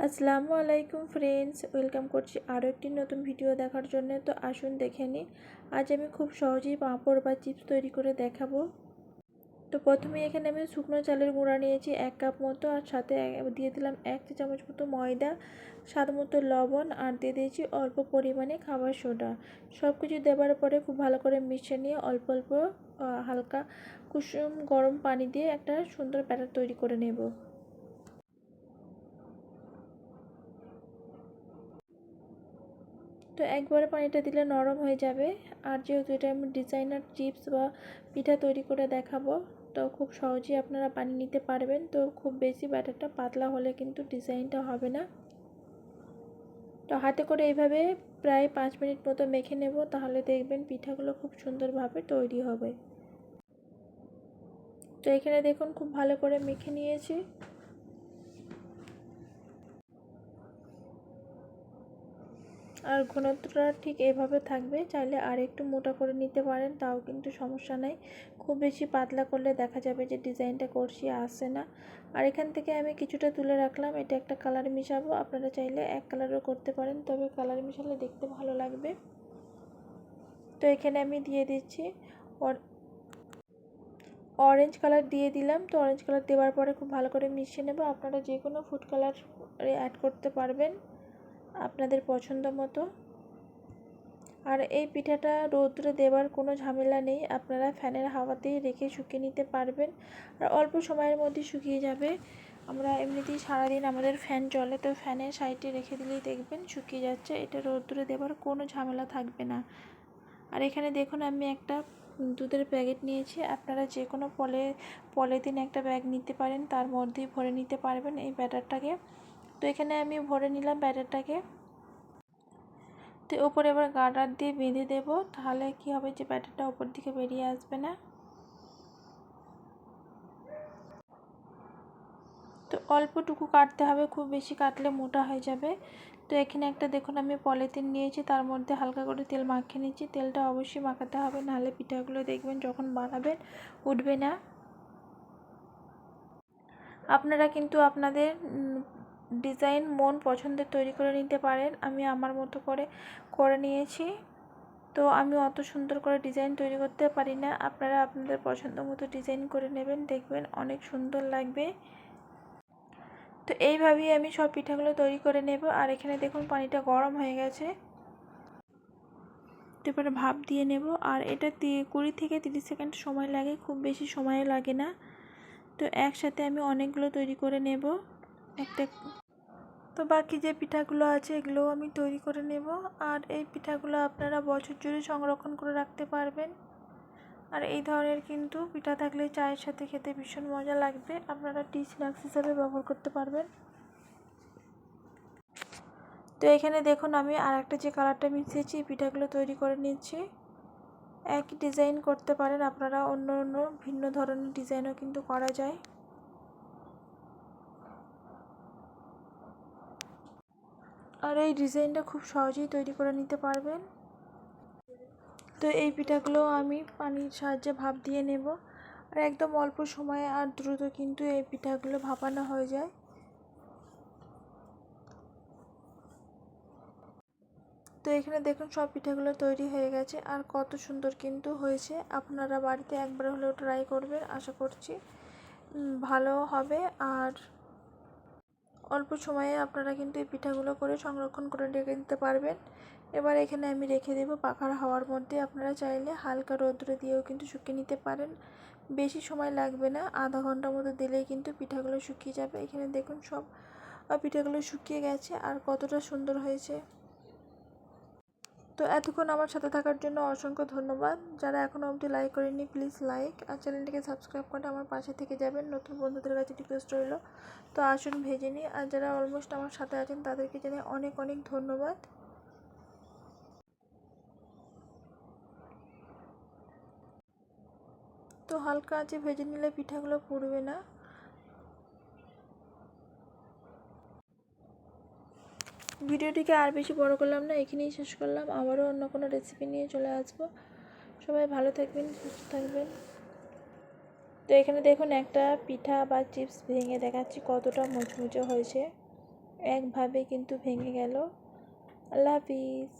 আসসালামু আলাইকুম friends welcome করছি আরও একটি নতুন ভিডিও দেখার জন্য। তো আসুন দেখে নিই, আজ আমি খুব সহজেই পাঁপড় বা চিপস তৈরি করে দেখাবো। তো প্রথমে এখানে আমি শুকনো চালের গুঁড়া নিয়েছি এক কাপ মতো, আর সাথে দিয়ে দিলাম এক চা চামচ মতো ময়দা, স্বাদ মতো লবণ, আর দিয়ে দিয়েছি অল্প পরিমাণে খাবার সোডা। সব কিছু দেওয়ার পরে খুব ভালো করে মিশিয়ে নিয়ে অল্প অল্প হালকা কুসুম গরম পানি দিয়ে একটা সুন্দর ব্যাটার তৈরি করে নেব। তো একবারে পানিটা দিলে নরম হয়ে যাবে। আর যেহেতু এটা আমি ডিজাইনার চিপস বা পিঠা তৈরি করে দেখাবো, তো খুব সহজেই আপনারা পানি নিতে পারবেন। তো খুব বেশি ব্যাটারটা পাতলা হলে কিন্তু ডিজাইনটা হবে না। তো হাতে করে এইভাবে প্রায় পাঁচ মিনিট মতো মেখে নেব, তাহলে দেখবেন পিঠাগুলো খুব সুন্দরভাবে তৈরি হবে। তো এখানে দেখুন, খুব ভালো করে মেখে নিয়েছি। আর ঘনত্বটা ঠিক এভাবে থাকবে। চাইলে আর একটু মোটা করে নিতে পারেন, তাও কিন্তু সমস্যা নাই। খুব বেশি পাতলা করলে দেখা যাবে যে ডিজাইনটা করছি আসে না। আর এখান থেকে আমি কিছুটা তুলে রাখলাম, এটা একটা কালার মিশাবো। আপনারা চাইলে এক কালারও করতে পারেন, তবে কালার মিশালে দেখতে ভালো লাগবে। তো এখানে আমি দিয়ে দিচ্ছি অরেঞ্জ কালার দিয়ে দিলাম। তো অরেঞ্জ কালার দেওয়ার পরে খুব ভালো করে মিশিয়ে নেব। আপনারা যে কোনো ফুড কালার অ্যাড করতে পারবেন। আপনাদের পছন্দ মতো। আর এই পিঠাটা রৌদ্রে দেওয়ার কোনো ঝামেলা নেই, আপনারা ফ্যানের হাওয়াতেই রেখে শুকিয়ে নিতে পারবেন। আর অল্প সময়ের মধ্যে শুকিয়ে যাবে। আমরা এমনিতেই সারাদিন আমাদের ফ্যান চলে, তো ফ্যানের সাইডে রেখে দিলেই দেখবেন শুকিয়ে যাচ্ছে। এটা রৌদ্রে দেওয়ার কোনো ঝামেলা থাকবে না। আর এখানে দেখুন, আমি একটা দুধের প্যাকেট নিয়েছি। আপনারা যে কোনো পলে, পলিথিন একটা ব্যাগ নিতে পারেন, তার মধ্যেই ভরে নিতে পারবেন এই ব্যাটারটাকে। তো এখানে আমি ভরে নিলাম ব্যাটারটাকে। তো ওপরে এবার গার্ডার দিয়ে বেঁধে দেব, তাহলে কি হবে যে ব্যাটারটা ওপর দিকে বেরিয়ে আসবে না। তো অল্পটুকু কাটতে হবে, খুব বেশি কাটলে মোটা হয়ে যাবে। তো এখানে একটা দেখুন, আমি পলিথিন নিয়েছি, তার মধ্যে হালকা করে তেল মাখিয়ে নিচ্ছি। তেলটা অবশ্যই মাখাতে হবে, নাহলে পিঠাগুলো দেখবেন যখন বানাবেন উঠবে না। আপনারা কিন্তু আপনাদের ডিজাইন মন পছন্দের তৈরি করে নিতে পারেন। আমি আমার মতো করে করে নিয়েছি। তো আমি অত সুন্দর করে ডিজাইন তৈরি করতে পারি না। আপনারা আপনাদের পছন্দ মতো ডিজাইন করে নেবেন, দেখবেন অনেক সুন্দর লাগবে। তো এইভাবেই আমি সব পিঠাগুলো তৈরি করে নেব। আর এখানে দেখুন পানিটা গরম হয়ে গেছে। এবারে ভাপ দিয়ে নেব। আর এটা কুড়ি থেকে তিরিশ সেকেন্ড সময় লাগে, খুব বেশি সময় লাগে না। তো একসাথে আমি অনেকগুলো তৈরি করে নেব। একটা তো বাকি যে পিঠাগুলো আছে এগুলোও আমি তৈরি করে নেব। আর এই পিঠাগুলো আপনারা বছর জুড়ে সংরক্ষণ করে রাখতে পারবেন। আর এই ধরনের কিন্তু পিঠা থাকলে চায়ের সাথে খেতে ভীষণ মজা লাগবে। আপনারা টি স্ন্যাক্স হিসাবে ব্যবহার করতে পারবেন। তো এখানে দেখুন আমি আর একটা যে কালারটা মিশিয়েছি পিঠাগুলো তৈরি করে নিচ্ছি। একই ডিজাইন করতে পারেন, আপনারা অন্য অন্য ভিন্ন ধরনের ডিজাইনও কিন্তু করা যায়। আর এই ডিজাইনটা খুব সহজেই তৈরি করে নিতে পারবেন। তো এই পিঠাগুলো আমি পানির সাহায্যে ভাপ দিয়ে নেব। আর একদম অল্প সময়ে আর দ্রুত কিন্তু এই পিঠাগুলো ভাপানো হয়ে যায়। তো এখানে দেখুন সব পিঠাগুলো তৈরি হয়ে গেছে আর কত সুন্দর কিন্তু হয়েছে। আপনারা বাড়িতে একবার হলেও ট্রাই করবেন, আশা করছি। ভালো হবে আর অল্প সময়ে আপনারা কিন্তু এই পিঠাগুলো করে সংরক্ষণ করে রেখে দিতে পারবেন। এবার এখানে আমি রেখে দেবো পাখার হাওয়ার মধ্যে। আপনারা চাইলে হালকা রৌদ্রে দিয়েও কিন্তু শুকিয়ে নিতে পারেন। বেশি সময় লাগবে না, আধা ঘণ্টার মতো দিলেই কিন্তু পিঠাগুলো শুকিয়ে যাবে। এখানে দেখুন সব পিঠাগুলো শুকিয়ে গেছে। আর কতটা সুন্দর হয়েছে। তো এতক্ষণ আমার সাথে থাকার জন্য অসংখ্য ধন্যবাদ। যারা এখনও অবধি লাইক করেনি প্লিজ লাইক আর চ্যানেলটিকে সাবস্ক্রাইব করে আমার পাশে থেকে যাবেন, নতুন বন্ধুদের কাছে রিকোয়েস্ট রইল। তো আসুন ভেজে নিই। আর যারা অলমোস্ট আমার সাথে আছেন, তাদেরকে জানিয়ে অনেক অনেক ধন্যবাদ। তো হালকা আছে ভেজে নিলে পিঠাগুলো পুড়বে না। ভিডিওটিকে আর বেশি বড় করলাম না, এখানেই শেষ করলাম। আবারও অন্য কোনো রেসিপি নিয়ে চলে আসব। সবাই ভালো থাকবেন, সুস্থ থাকবেন। তো এখানে দেখুন একটা পিঠা বা চিপস ভেঙে দেখাচ্ছি, কতটা মুচমুচে হয়েছে। একভাবে কিন্তু ভেঙে গেল। আল্লাহ হাফিজ।